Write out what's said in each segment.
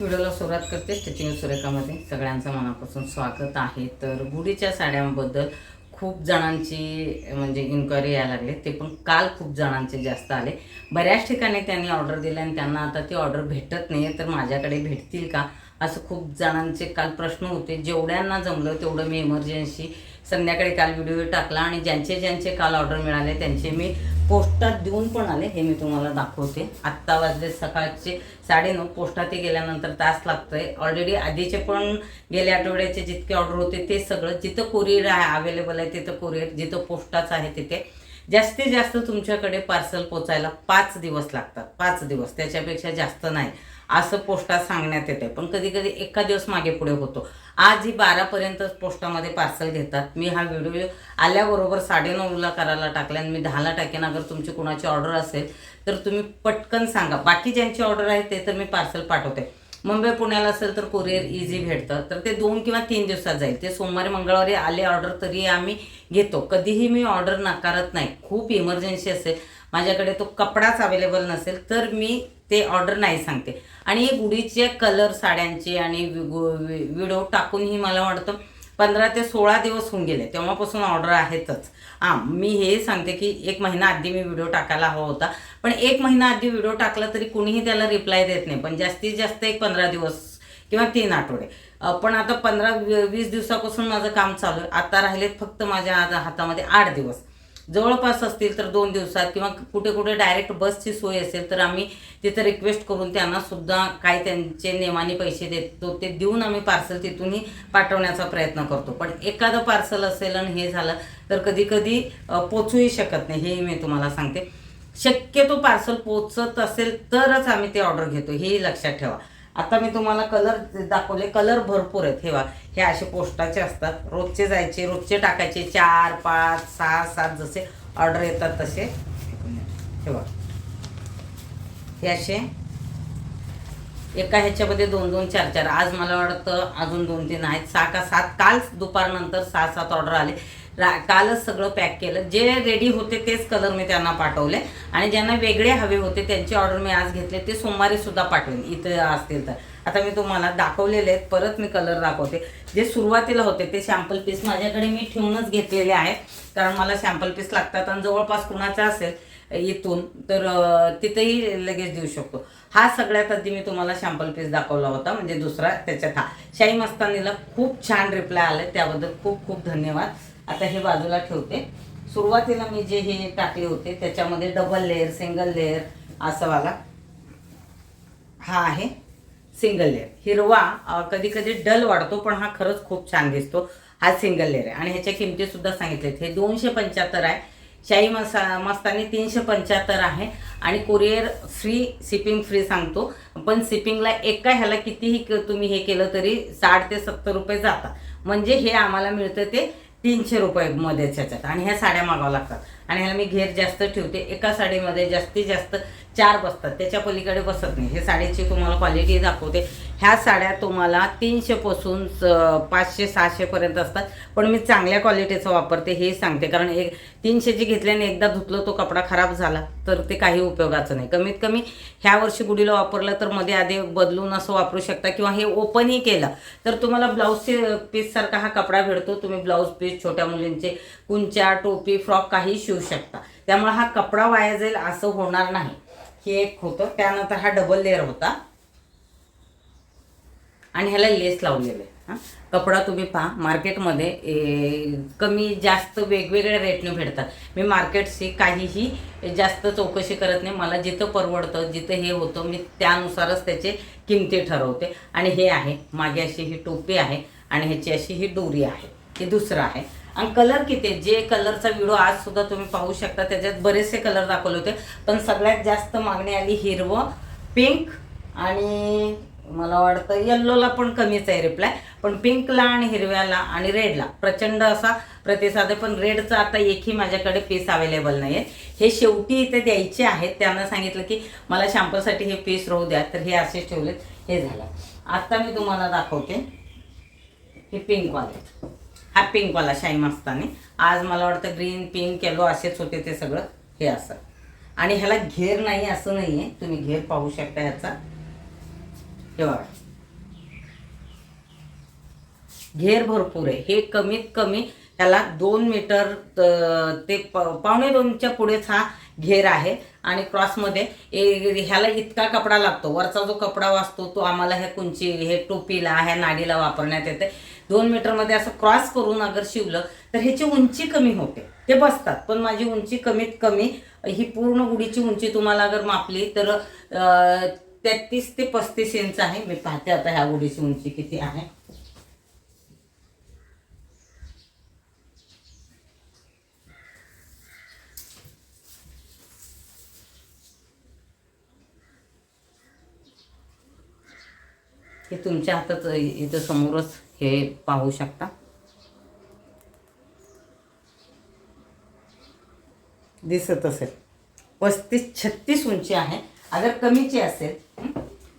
व्हिडिओला सुरुवात करते स्टिचिंग सुरेखामध्ये. सगळ्यांचं मनापासून स्वागत आहे. तर गुढीच्या साड्यांबद्दल खूप जणांची म्हणजे इन्क्वायरी यायला लागले. ते पण काल खूप जणांचे जास्त आले. बऱ्याच ठिकाणी त्यांनी ऑर्डर दिली आणि त्यांना आता ती ऑर्डर भेटत नाही तर माझ्याकडे भेटतील का? असं खूप जणांचे काल प्रश्न होते. जेवढ्यांना जमलं तेवढं मी इमर्जन्सी संध्याकाळी काल व्हिडिओ टाकला आणि ज्यांचे ज्यांचे काल ऑर्डर मिळाले त्यांचे मी पोस्टात देऊन पण आले हे मी तुम्हाला दाखवते. आत्ता वाजले सकाळचे साडेनऊ पोस्टात गेल्यानंतर तास लागतोय. ऑलरेडी आधीचे पण गेल्या आठवड्याचे जितके ऑर्डर होते ते सगळं जिथं कोरिअर आहे अवेलेबल आहे तिथं कोरिअर जिथं पोस्टाचं आहे तिथे. जास्तीत जास्त तुमच्याकडे पार्सल पोचायला पाच दिवस लागतात. पाच दिवस. त्याच्यापेक्षा जास्त नाही. असं पोस्टात सांगण्यात येते पण कधी कधी एका दिवस मागे पुढे होतो. आज ही बारापर्यंतच पोस्टामध्ये पार्सल घेतात. मी हा व्हिडिओ आल्याबरोबर साडेनऊला करायला टाकला आणि मी दहाला टाकेन. अगर तुमची कुणाची ऑर्डर असेल तर तुम्ही पटकन सांगा. बाकी ज्यांची ऑर्डर आहे ते तर मी पार्सल पाठवते. मुंबई पुण्याला असेल तर कुरिअर इझी भेटतं. तर ते दोन किंवा तीन दिवसात जाईल. ते सोमवारी मंगळवारी आले ऑर्डर तरी आम्ही घेतो. कधीही मी ऑर्डर नाकारत नाही. खूप इमर्जन्सी असेल. माझ्याकडे तो कपडाच अवेलेबल नसेल तर मी ते ऑर्डर नाही सांगते. आणि हे गुढीचे कलर साड्यांचे आणि व्हिडिओ टाकूनही मला वाटतं पंधरा ते सोळा दिवस होऊन गेले. तेव्हापासून ऑर्डर आहेतच. हां मी हे सांगते की एक महिना आधी मी व्हिडिओ टाकायला हवा होता. पण एक महिना आधी व्हिडिओ टाकला तरी कुणीही त्याला रिप्लाय देत नाही. पण जास्तीत जास्त एक पंधरा दिवस किंवा तीन आठवडे. पण आता पंधरा वीस दिवसापासून माझं काम चालू आहे. आता राहिलेत फक्त माझ्या आज हातामध्ये आठ दिवस. जवळपास असतील तर दोन दिवसात किंवा कुठे कुठे डायरेक्ट बसची सोय असेल तर आम्ही तिथं रिक्वेस्ट करून त्यांना सुद्धा काय त्यांचे नेमाने पैसे देतो ते देऊन आम्ही पार्सल तिथूनही पाठवण्याचा प्रयत्न करतो. पण एखादं पार्सल असेल आणि हे झालं तर कधी कधी पोचूही शकत नाही हेही मी तुम्हाला सांगते. शक्यतो पार्सल पोचत असेल तरच आम्ही ते ऑर्डर घेतो हेही लक्षात ठेवा. आता मी तुम्हाला कलर दाखवले कलर भरपूर आहेत. हे बघा हे असे पोस्टाचे असतात. रोजचे जायचे रोजचे टाकायचे. चार पाच सहा सात जसे ऑर्डर येतात तसे. हे बघा. हे असे एका ह्याच्यामध्ये दोन दोन चार चार. आज मला वाटतं अजून दोन तीन आहेत. सहा का सात. काल दुपारनंतर सहा सात ऑर्डर आले. रा कालच सगळं पॅक केलं. जे रेडी होते तेच कलर मी त्यांना पाठवले. आणि ज्यांना वेगळे हवे होते त्यांची ऑर्डर मी आज घेतले. ते सोमवारी सुद्धा पाठवेन. इथे असतील तर. आता मी तुम्हाला दाखवलेले आहेत. परत मी कलर दाखवते. जे सुरुवातीला होते ते सॅम्पल पीस माझ्याकडे मी ठेवूनच घेतलेले आहेत. कारण मला सॅम्पल पीस लागतात आणि जवळपास कुणाचा असेल इथून. तर तिथेही लगेच देऊ शकतो. हा सगळ्यात आधी मी तुम्हाला शॅम्पल पीस दाखवला होता म्हणजे दुसरा त्याच्यात हा. शाही मस्तानीला खूप छान रिप्लाय आले त्याबद्दल खूप खूप धन्यवाद. आता हे बाजूला ठेवते. सुरुवातीला मी जे हे टाकले होते त्याच्यामध्ये डबल लेअर सिंगल लेअर असं वाला. हा आहे सिंगल लेअर हिरवा कधी कधी डल वाढतो पण हा खरंच खूप छान दिसतो. हा सिंगल लेअर आहे. आणि ह्याच्या किमती सुद्धा सांगितलेत. हे दोनशे पंच्याहत्तर आहे. शाही मसा मस्तानी तीनशे पंच्याहत्तर आहे. आणि कुरिअर फ्री शिपिंग फ्री सांगतो. पण शिपिंगला एका ह्याला कितीही तुम्ही हे केलं तरी साठ ते सत्तर रुपये जातात. म्हणजे हे आम्हाला मिळतं ते तीनशे रुपये मध्येच ह्याच्यात. आणि ह्या साड्या मागाव्या लागतात. आणि ह्याला मी घेर जास्त ठेवते. एका साडीमध्ये जास्तीत जास्त चार बसतात. त्याच्या पलीकडे बसत नाही. हे साडीची तुम्हाला क्वालिटी दाखवते. ह्या साड्या तुम्हाला तीनशेपासून पाचशे सहाशेपर्यंत असतात. पण मी चांगल्या क्वालिटीचं वापरते हे सांगते. कारण एक तीनशेची घेतल्याने एकदा धुतलं तो कपडा खराब झाला तर ते काही उपयोगाचं नाही. कमीत कमी ह्या वर्षी गुढीला वापरलं तर मध्ये आधी बदलून असं वापरू शकता किंवा हे ओपनही केलं तर तुम्हाला ब्लाऊजचे पीससारखा हा कपडा भेटतो. तुम्ही ब्लाऊज पीस छोट्या मुलींचे कुंच्या टोपी फ्रॉक काही शिवू शकता. त्यामुळे हा कपडा वाया जाईल असं होणार नाही. हे एक होतं. त्यानंतर हा डबल लेअर होता. आणि ह्याला लेस लावलेलं आहे. हां? कपडा तुम्ही पहा. मार्केटमध्ये कमी जास्त वेगवेगळ्या रेटने भेटतात. मी मार्केटशी काहीही जास्त चौकशी करत नाही. मला जिथं परवडतं जिथं हे होतं मी त्यानुसारच त्याचे किमती ठरवते. आणि हे आहे. मागे अशी ही टोपी आहे. आणि ह्याची अशी ही दोरी आहे. हे दुसरं आहे. आणि कलर किती जे कलरचा व्हिडिओ आज सुद्धा तुम्ही पाहू शकता. त्याच्यात बरेचसे कलर दाखवले होते. पण सगळ्यात जास्त मागणी आली हिरवं पिंक आणि मला वाटतं येल्लोला पण कमीच आहे रिप्लाय पण पिंकला आणि हिरव्याला आणि रेडला प्रचंड असा प्रतिसाद आहे. पण रेडचा आता एकही माझ्याकडे पीस अवेलेबल नाही आहे हे शेवटी इथे द्यायचे आहेत. त्यांना सांगितलं की मला शॅम्पूसाठी हे पीस राहू द्या. तर हे असेच ठेवलेत. हे झालं. आता मी तुम्हाला दाखवते. हे पिंकवाले हा पिंकवाला शाही मस्ताने आज मला वाटतं ग्रीन पिंक येलो असेच होते ते सगळं. हे असं. आणि ह्याला घेर नाही असं नाही आहे तुम्ही घेर पाहू शकता ह्याचा हे बघा. घेर भरपूर आहे. हे कमीत कमी ह्याला दोन मीटर ते पावणे दोनच्या पुढेच हा घेर आहे. आणि क्रॉसमध्ये ह्याला इतका कपडा लागतो. वरचा जो कपडा वाचतो तो आम्हाला ह्या कुंची हे टोपीला ह्या नाडीला वापरण्यात येते. दोन मीटरमध्ये असं क्रॉस करून अगर शिवलं तर ह्याची उंची कमी होते. ते बसतात पण माझी उंची कमीत कमी ही पूर्ण गुढीची उंची तुम्हाला अगर मापली तर तेहतीस ते पस्तीस इंच आहे. मी पाहते आता ह्या गुढीची उंची किती आहे. हे तुमच्या हातात इथं समोरच हे पाहू शकता. दिसत असेल. पस्तीस छत्तीस उंची आहे. अगर कमीची असेल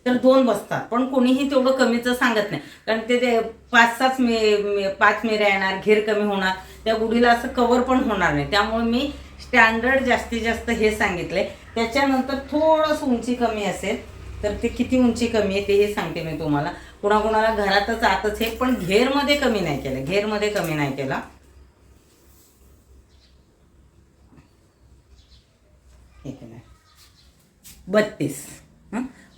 तर दोन बसतात. पण कोणीही तेवढं कमीचं सांगत नाही. कारण ते ते पाच सात मे मे- पाच मेऱ्या येणार घेर कमी होणार. त्या गुढीला असं कवर पण होणार नाही. त्यामुळे मी स्टँडर्ड जास्तीत जास्त हे सांगितले. त्याच्यानंतर थोडंसं उंची कमी असेल तर ते किती उंची कमी आहे तेही सांगते मी तुम्हाला. कुणाकुणाला घरातच आतच हे पण घेरमध्ये कमी नाही केलं. घेरमध्ये कमी नाही केला. बत्तीस.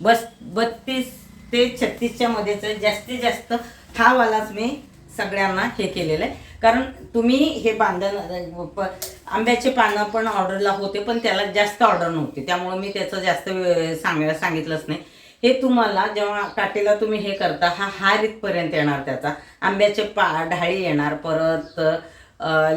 बस बत्तीस ते छत्तीसच्या मध्येच जास्तीत जास्त हा वालाच मी सगळ्यांना हे केलेलं आहे. कारण तुम्ही हे बांधण प- आंब्याचे पानं पण ऑर्डरला होते पण त्याला जास्त ऑर्डर नव्हती. त्यामुळे मी त्याचं जास्त वे- सांगितलंच नाही. हे तुम्हाला जेव्हा काटेला तुम्ही हे करता हा हार इथपर्यंत येणार त्याचा. आंब्याचे पा ढाळी येणार परत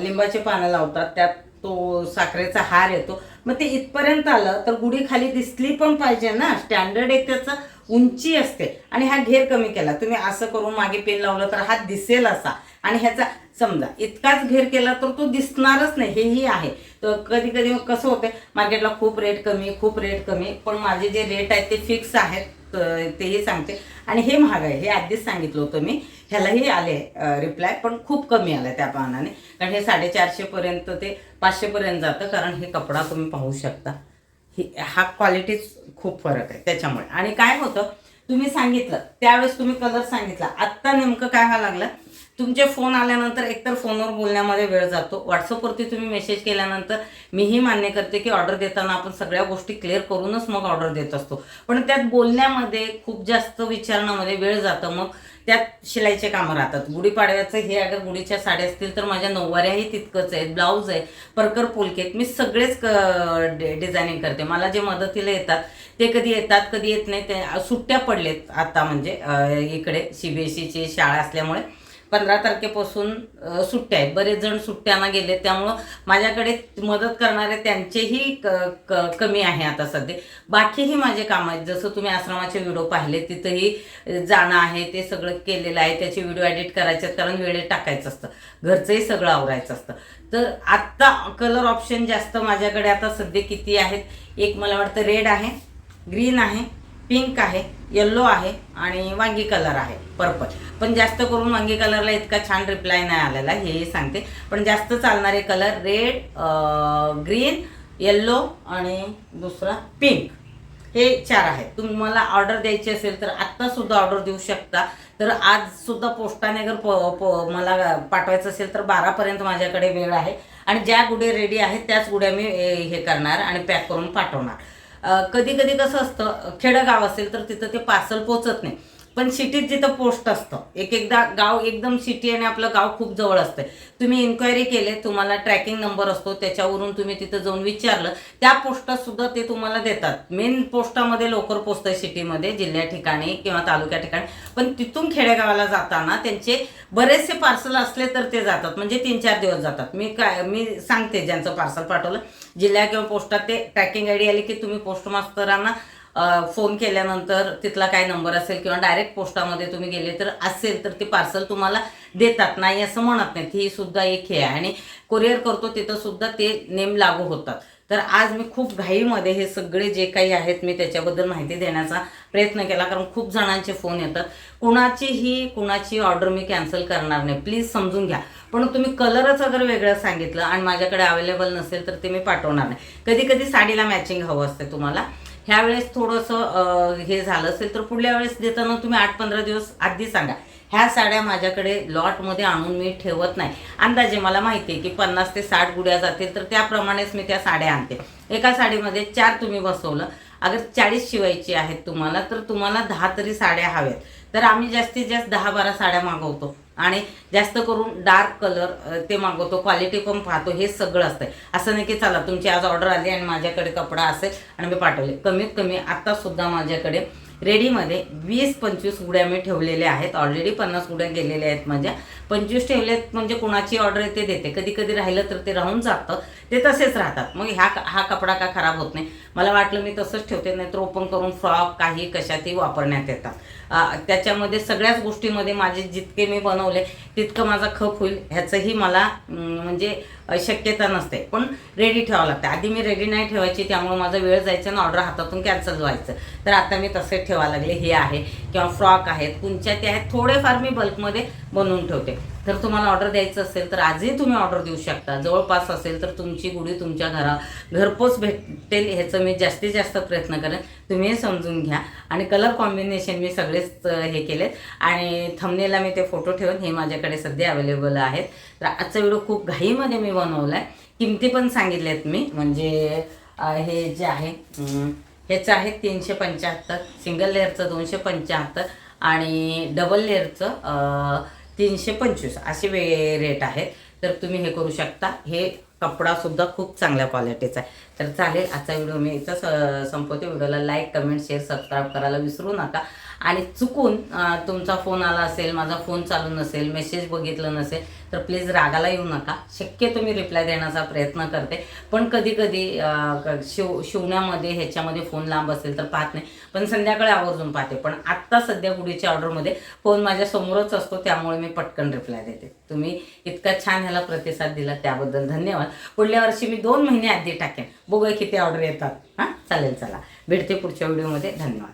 लिंबाचे पानं लावतात त्यात तो साखरेचा हार येतो. मग ते इथपर्यंत आलं तर गुढी खाली दिसली पण पाहिजे ना. स्टँडर्ड एक त्याचं उंची असते. आणि हा घेर कमी केला. तुम्ही असं करून मागे पेन लावलं तर हा दिसेल असा. आणि ह्याचा समजा इतकाच घेर केला तर तो दिसणारच नाही हेही आहे. तर कधी कधी कसं होतं मार्केटला खूप रेट कमी खूप रेट कमी पण माझे जे रेट आहेत ते फिक्स आहेत तेही सांगते. आणि हे महाग आहे हे आधीच सांगितलं होतं मी ह्यालाही आले रिप्लाय पण खूप कमी आलं त्या पानाने कारण हे साडेचारशेपर्यंत ते पाचशेपर्यंत जातं कारण हे कपडा तुम्ही पाहू शकता. ही हा क्वालिटीच खूप फरक आहे त्याच्यामुळे. आणि काय होतं तुम्ही सांगितलं त्यावेळेस तुम्ही कलर सांगितला. आत्ता नेमकं काय व्हायला लागलं? तुमचे फोन आल्यानंतर एकतर फोनवर बोलण्यामध्ये वेळ जातो. व्हॉट्सअपवरती तुम्ही मेसेज केल्यानंतर मीही मान्य करते की ऑर्डर देताना आपण सगळ्या गोष्टी क्लिअर करूनच मग ऑर्डर देत असतो. पण त्यात बोलण्यामध्ये खूप जास्त विचारण्यामध्ये वेळ जातं. मग त्यात शिलाईचे कामं राहतात. गुढीपाडव्याचं हे अगर गुढीच्या साड्या असतील तर माझ्या नऊवाऱ्याही तितकंच आहेत. ब्लाऊज आहे परकर आहेत. मी सगळेच क डिझायनिंग करते. मला जे मदतीला येतात ते कधी येतात कधी येत नाही ते सुट्ट्या पडलेत आता म्हणजे अं, इकडे ईची शाळा असल्यामुळे. पंधरा तारखेपासून सुट्ट्या आहेत. बरेच जण सुट्ट्यांना गेले त्यामुळं माझ्याकडे मदत करणारे त्यांचेही क क कमी आहे आता सध्या. बाकीही माझे काम आहेत. जसं तुम्ही आश्रमाचे व्हिडिओ पाहिले तिथंही जाणं आहे ते सगळं केलेलं आहे. त्याचे व्हिडिओ एडिट करायचे आहेत कारण वेळेत टाकायचं असतं. घरचंही सगळं आवरायचं असतं. तर आत्ता कलर ऑप्शन जास्त माझ्याकडे आता सध्या किती आहेत? एक मला वाटतं रेड आहे ग्रीन आहे. पिंक आहे येल्लो आहे आणि वांगी कलर आहे पर्पल पण जास्त करून वांगी कलरला इतका छान रिप्लाय नाही आलेला हेही सांगते. पण जास्त चालणारे कलर रेड ग्रीन येल्लो आणि दुसरा पिंक हे चार आहेत. तुम्हाला ऑर्डर द्यायची असेल तर आत्तासुद्धा ऑर्डर देऊ शकता. तर आज सुद्धा पोस्टाने जर प प- मला पाठवायचं असेल तर बारापर्यंत माझ्याकडे वेळ आहे. आणि ज्या गुड्या रेडी आहेत त्याच गुड्या मी हे करणार आणि पॅक करून पाठवणार. कधी कधी कसं असतं खेडं गाव असेल तर तिथं ते पार्सल पोचत नाही. पण सिटीत जिथं पोस्ट असतं एक एकदा गाव एकदम सिटी आणि आपलं गाव खूप जवळ असतं तुम्ही इन्क्वायरी केले तुम्हाला ट्रॅकिंग नंबर असतो त्याच्यावरून तुम्ही तिथं जाऊन विचारलं त्या पोस्टात सुद्धा ते तुम्हाला देतात. मेन पोस्टामध्ये लवकर पोचतं सिटीमध्ये जिल्ह्या ठिकाणी किंवा तालुक्या ठिकाणी. पण तिथून खेडेगावाला जाताना त्यांचे बरेचसे पार्सल असले तर ते जातात म्हणजे तीन चार दिवस जातात. मी काय मी सांगते ज्यांचं पार्सल पाठवलं. जिल्ह्या किंवा पोस्टात ते ट्रॅकिंग आय डी आली की तुम्ही पोस्ट मास्तरांना फोन केल्यानंतर तिथला काय नंबर असेल किंवा डायरेक्ट पोस्टामध्ये तुम्ही गेले तर असेल तर ते पार्सल तुम्हाला देतात. नाही असं म्हणत नाहीत. ही सुद्धा एक हे आहे. आणि कुरिअर करतो तिथं सुद्धा ते नेम लागू होतात. तर आज मी खूप घाईमध्ये हे सगळे जे काही आहेत मी त्याच्याबद्दल माहिती देण्याचा प्रयत्न केला. कारण खूप जणांचे फोन येतात. कुणाचीही कुणाची ऑर्डर मी कॅन्सल करणार नाही. प्लीज समजून घ्या. पण तुम्ही कलरच अगर वेगळं सांगितलं आणि माझ्याकडे अवेलेबल नसेल तर ते मी पाठवणार नाही. कधी कधी साडीला मॅचिंग हवं असते तुम्हाला. ह्यावेळेस थोडंसं हे झालं असेल तर पुढल्या वेळेस देताना तुम्ही आठ पंधरा दिवस आधी सांगा. ह्या साड्या माझ्याकडे लॉटमध्ये आणून मी ठेवत नाही. अंदाजे मला माहिती आहे की पन्नास ते साठ गुड्या जातील तर त्याप्रमाणेच मी त्या साड्या आणते. एका साडीमध्ये चार तुम्ही बसवलं. अगर चाळीस शिवायची आहेत तुम्हाला तर तुम्हाला दहा तरी साड्या हव्यात. तर आम्ही जास्तीत जास्त दहा बारा साड्या मागवतो. आणि जास्त करून डार्क कलर ते मागवतो क्वालिटी पण पाहतो हे सगळं असतं असं नाही की चला तुमची आज ऑर्डर आली आणि माझ्याकडे कपडा असेल आणि मी पाठवले. कमीत कमी आत्तासुद्धा माझ्याकडे रेडीमध्ये वीस पंचवीस गुड्या मी ठेवलेल्या आहेत. ऑलरेडी पन्नास गुड्या गेलेल्या आहेत माझ्या. पंचवीस ठेवलेत म्हणजे कोणाची ऑर्डर येते ते देते. कधी कधी राहिलं तर ते राहून जातं. ते तसेच राहतात. मग ह्या हा कपडा का खराब होत नाही? मला वाटलं मी तसंच ठेवते नाही तर ओपन करून फ्रॉक काही कशातही वापरण्यात येतात त्याच्यामध्ये सगळ्याच गोष्टीमध्ये माझे जितके मी बनवले तितकं माझा खप होईल ह्याचंही मला म्हणजे शक्यता नसते. पण रेडी ठेवावं लागतं. आधी मी रेडी नाही ठेवायची त्यामुळे माझा वेळ जायचा आणि ऑर्डर हातातून कॅन्सल व्हायचं. तर आता मी तसे ठेवायला लागले. हे आहे. किंवा फ्रॉक आहेत कुंच्या ते आहेत. थोडेफार मी बल्कमध्ये बनवून ठेवते. तर तुम्हाला ऑर्डर द्यायचं असेल तर आजही तुम्ही ऑर्डर देऊ शकता. जवळपास असेल तर तुमची गुढी तुमच्या घरा घरपोच भेटेल ह्याचं मी जास्तीत जास्त प्रयत्न करेन. तुम्ही समजून घ्या. आणि कलर कॉम्बिनेशन मी सगळेच हे केलेत. आणि थमनेला मी ते फोटो ठेवून हे माझ्याकडे सध्या अवेलेबल आहेत. तर आजचा व्हिडिओ खूप घाईमध्ये मी बनवला आहे किमती पण सांगितल्यात मी. म्हणजे हे जे आहे ह्याचं आहे तीनशे पंच्याहत्तर. सिंगल लेअरचं दोनशे पंच्याहत्तर. आणि डबल लेअरचं तीनशे पंचवीस असे वे रेट आहेत. तर तुम्ही हे करू शकता. हे कपडासुद्धा खूप चांगल्या क्वालिटीचा आहे. तर चालेल आजचा व्हिडिओ मी इथं स संपवते. व्हिडिओला लाईक कमेंट शेअर सबस्क्राईब करायला विसरू नका. आणि चुकून तुमचा फोन आला असेल माझा फोन चालू नसेल मेसेज बघितलं नसेल तर प्लीज रागाला येऊ नका. शक्यतो मी रिप्लाय देण्याचा प्रयत्न करते. पण कधी कधी शिव शिवण्यामध्ये ह्याच्यामध्ये फोन लांब असेल तर पाहत नाही. पण संध्याकाळी आवर्जून पाहते. पण आत्ता सध्या गुढीच्या ऑर्डरमध्ये फोन माझ्या समोरच असतो त्यामुळे मी पटकन रिप्लाय देते. तुम्ही इतका छान ह्याला प्रतिसाद दिला त्याबद्दल धन्यवाद. पुढल्या वर्षी मी दोन महिने आधी टाकेन. बघूया किती ऑर्डर येतात. हां? चालेल चला. भेटते पुढच्या व्हिडिओमध्ये धन्यवाद.